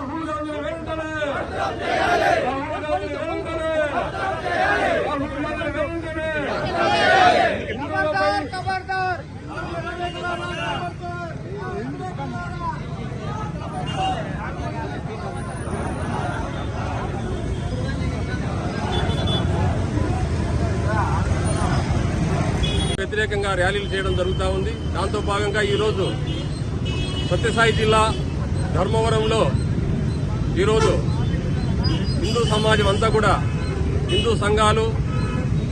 రాహుల్ గాంధీని రాహుల్ గాంధీని రాహుల్ గాంధీని వ్యతిరేకంగా ర్యాలీలు చేయడం జరుగుతూ ఉంది. దాంతో భాగంగా ఈరోజు సత్యసాయి జిల్లా ధర్మవరంలో ఈరోజు హిందూ సమాజం అంతా కూడా హిందూ సంఘాలు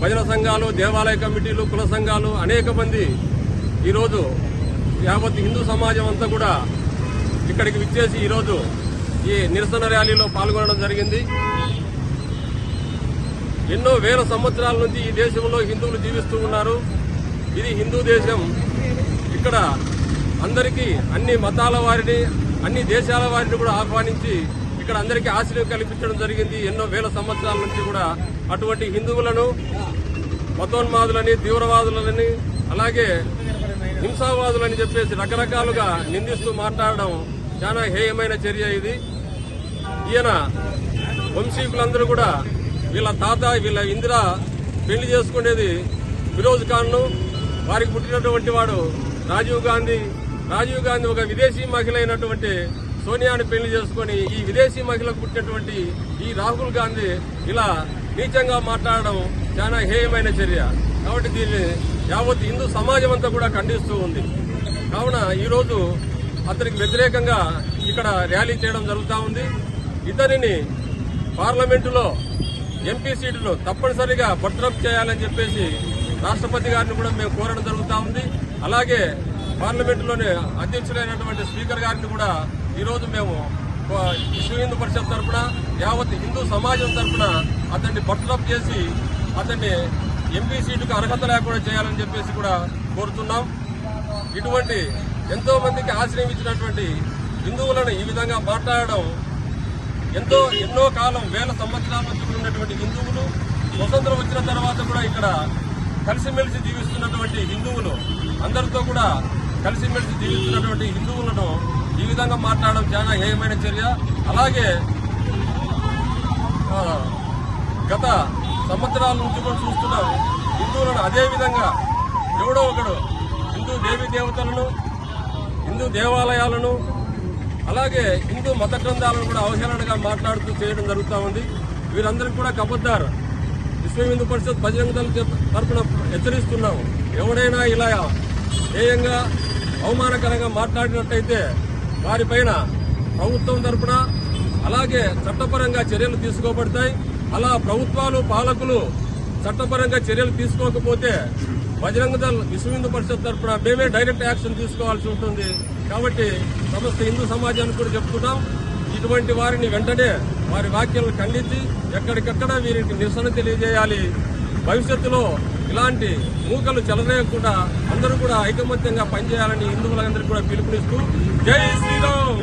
భజన సంఘాలు దేవాలయ కమిటీలు కుల సంఘాలు అనేక మంది ఈరోజు యావత్ హిందూ సమాజం అంతా కూడా ఇక్కడికి విచ్చేసి ఈరోజు ఈ నిరసన ర్యాలీలో పాల్గొనడం జరిగింది. ఎన్నో వేల సంవత్సరాల నుంచి ఈ దేశంలో హిందువులు జీవిస్తూ ఉన్నారు. ఇది హిందూ దేశం. ఇక్కడ అందరికీ అన్ని మతాల వారిని అన్ని దేశాల వారిని కూడా ఆహ్వానించి ఇక్కడ అందరికీ ఆశ్రయం కల్పించడం జరిగింది. ఎన్నో వేల సంవత్సరాల నుంచి కూడా అటువంటి హిందువులను మతోన్మాదులని తీవ్రవాదులని అలాగే హింసావాదులని చెప్పేసి రకరకాలుగా నిందిస్తూ మాట్లాడడం చాలా హేయమైన చర్య ఇది. ఈయన వంశీకులందరూ కూడా వీళ్ళ తాత వీళ్ళ ఇందిర పెళ్ళి చేసుకునేది ఫిరోజ్ ఖాన్ను. వారికి పుట్టినటువంటి వాడు రాజీవ్ గాంధీ. రాజీవ్ గాంధీ ఒక విదేశీ మహిళ అయినటువంటి సోనియాని పెళ్ళి చేసుకుని ఈ విదేశీ మహిళకు పుట్టినటువంటి ఈ రాహుల్ గాంధీ ఇలా నీచంగా మాట్లాడడం చాలా హేయమైన చర్య. కాబట్టి దీన్ని యావత్ హిందూ సమాజం అంతా కూడా ఖండిస్తూ ఉంది. కావున ఈరోజు అతనికి వ్యతిరేకంగా ఇక్కడ ర్యాలీ చేయడం జరుగుతూ ఉంది. ఇతనిని పార్లమెంటులో ఎంపీ సీటును తప్పనిసరిగా బర్తరఫ్ చేయాలని చెప్పేసి రాష్ట్రపతి గారిని కూడా మేము కోరడం జరుగుతూ ఉంది. అలాగే పార్లమెంటులోని అధ్యక్షులైనటువంటి స్పీకర్ గారిని కూడా ఈరోజు మేము విశ్వ హిందూ పరిషత్ తరఫున యావత్ హిందూ సమాజం తరఫున అతన్ని బట్టలప్ చేసి అతన్ని ఎంపీ సీటుకు అర్హత లేకుండా చేయాలని చెప్పేసి కూడా కోరుతున్నాం. ఇటువంటి ఎంతో మందికి ఆశ్రయం ఇచ్చినటువంటి హిందువులను ఈ విధంగా మాట్లాడడం ఎంతో ఎన్నో కాలం వేల సంవత్సరాల నుంచి ఉన్నటువంటి హిందువులు స్వతంత్రం వచ్చిన తర్వాత కూడా ఇక్కడ కలిసిమెలిసి జీవిస్తున్నటువంటి హిందువులు అందరితో కూడా కలిసిమెలిసి జీవిస్తున్నటువంటి హిందువులను ఈ విధంగా మాట్లాడడం చాలా హేయమైన చర్య. అలాగే గత సంవత్సరాల నుంచి కూడా చూస్తున్నాం హిందువులను అదేవిధంగా ఎవడో ఒకడు హిందూ దేవీ దేవతలను హిందూ దేవాలయాలను అలాగే హిందూ మత గ్రంథాలను కూడా అవహేళనగా మాట్లాడుతూ చేయడం జరుగుతూ ఉంది. వీరందరికీ కూడా కబద్దారు. విశ్వ హిందూ పరిషత్ బజరంగ దళం తరపున హెచ్చరిస్తున్నాము ఎవడైనా ఇలా ధ్యేయంగా అవమానకరంగా మాట్లాడినట్టయితే వారిపైన ప్రభుత్వం తరపున అలాగే చట్టపరంగా చర్యలు తీసుకోబడతాయి. అలా ప్రభుత్వాలు పాలకులు చట్టపరంగా చర్యలు తీసుకోకపోతే బజరంగ దళ్ విశ్వ హిందూ పరిషత్ తరఫున మేమే డైరెక్ట్ యాక్షన్ తీసుకోవాల్సి ఉంటుంది. కాబట్టి సమస్త హిందూ సమాజానికి కూడా చెప్తున్నాం ఇటువంటి వారిని వెంటనే వారి వ్యాఖ్యలను ఖండించి ఎక్కడికక్కడ వీరికి నిరసన తెలియజేయాలి. భవిష్యత్తులో ఇలాంటి మూకలు చెలరేయకుండా అందరూ కూడా ఐకమత్యంగా పనిచేయాలని హిందువులందరికీ కూడా పిలుపునిస్తూ జై శ్రీరామ్.